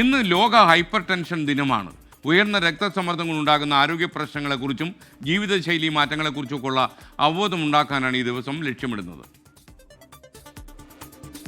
ഇന്ന് ലോക hyper tension ദിനമാണ്. ഉയർന്ന രക്തസമ്മർദ്ദങ്ങൾ ഉണ്ടാകുന്ന ആരോഗ്യ പ്രശ്നങ്ങളെക്കുറിച്ചും ജീവിതശൈലി മാറ്റങ്ങളെക്കുറിച്ചുമൊക്കെയുള്ള അവബോധം ഉണ്ടാക്കാനാണ് ഈ ദിവസം ലക്ഷ്യമിടുന്നത്.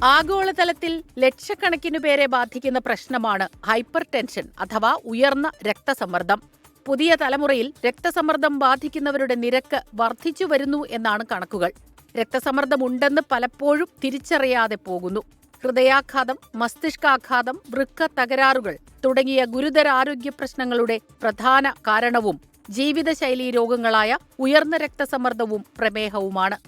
ആഗോളതലത്തിൽ ലക്ഷക്കണക്കിന് പേരെ ബാധിക്കുന്ന പ്രശ്നമാണ് ഹൈപ്പർ ടെൻഷൻ അഥവാ ഉയർന്ന രക്തസമ്മർദ്ദം. പുതിയ തലമുറയിൽ രക്തസമ്മർദ്ദം ബാധിക്കുന്നവരുടെ നിരക്ക് വർദ്ധിച്ചു വരുന്നു എന്നാണ് കണക്കുകൾ. രക്തസമ്മർദ്ദമുണ്ടെന്ന് പലപ്പോഴും തിരിച്ചറിയാതെ പോകുന്നു. ഹൃദയാഘാതം മസ്തിഷ്കാഘാതം വൃക്ക തകരാറുകൾ തുടങ്ങിയ ഗുരുതര ആരോഗ്യ പ്രശ്നങ്ങളുടെ പ്രധാന കാരണവും ജീവിതശൈലീ രോഗങ്ങളായ ഉയർന്ന രക്തസമ്മർദ്ദവും പ്രമേഹവുമാണ്.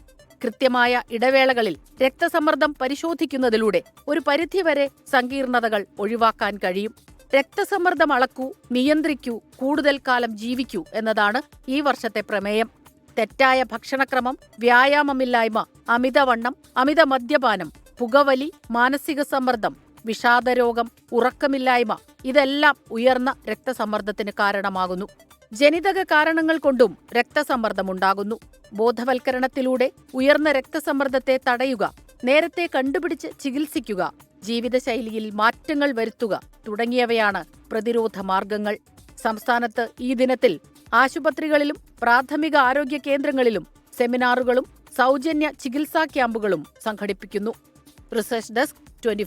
കൃത്യമായ ഇടവേളകളിൽ രക്തസമ്മർദ്ദം പരിശോധിക്കുന്നതിലൂടെ ഒരു പരിധിവരെ സങ്കീർണതകൾ ഒഴിവാക്കാൻ കഴിയും. രക്തസമ്മർദ്ദം അളക്കൂ നിയന്ത്രിക്കൂ കൂടുതൽ കാലം ജീവിക്കൂ എന്നതാണ് ഈ വർഷത്തെ പ്രമേയം. തെറ്റായ ഭക്ഷണക്രമം വ്യായാമമില്ലായ്മ അമിതവണ്ണം അമിത മദ്യപാനം പുകവലി മാനസിക സമ്മർദ്ദം വിഷാദരോഗം ഉറക്കമില്ലായ്മ ഇതെല്ലാം ഉയർന്ന രക്തസമ്മർദ്ദത്തിന് കാരണമാകുന്നു. ജനിതക കാരണങ്ങൾ കൊണ്ടും രക്തസമ്മർദ്ദമുണ്ടാകുന്നു. ബോധവൽക്കരണത്തിലൂടെ ഉയർന്ന രക്തസമ്മർദ്ദത്തെ തടയുക നേരത്തെ കണ്ടുപിടിച്ച് ചികിത്സിക്കുക ജീവിതശൈലിയിൽ മാറ്റങ്ങൾ വരുത്തുക തുടങ്ങിയവയാണ് പ്രതിരോധ മാർഗങ്ങൾ. സംസ്ഥാനത്ത് ഈ ദിനത്തിൽ ആശുപത്രികളിലും പ്രാഥമിക ആരോഗ്യ കേന്ദ്രങ്ങളിലും സെമിനാറുകളും സൗജന്യ ചികിത്സാ ക്യാമ്പുകളും സംഘടിപ്പിക്കുന്നു. Research desk twenty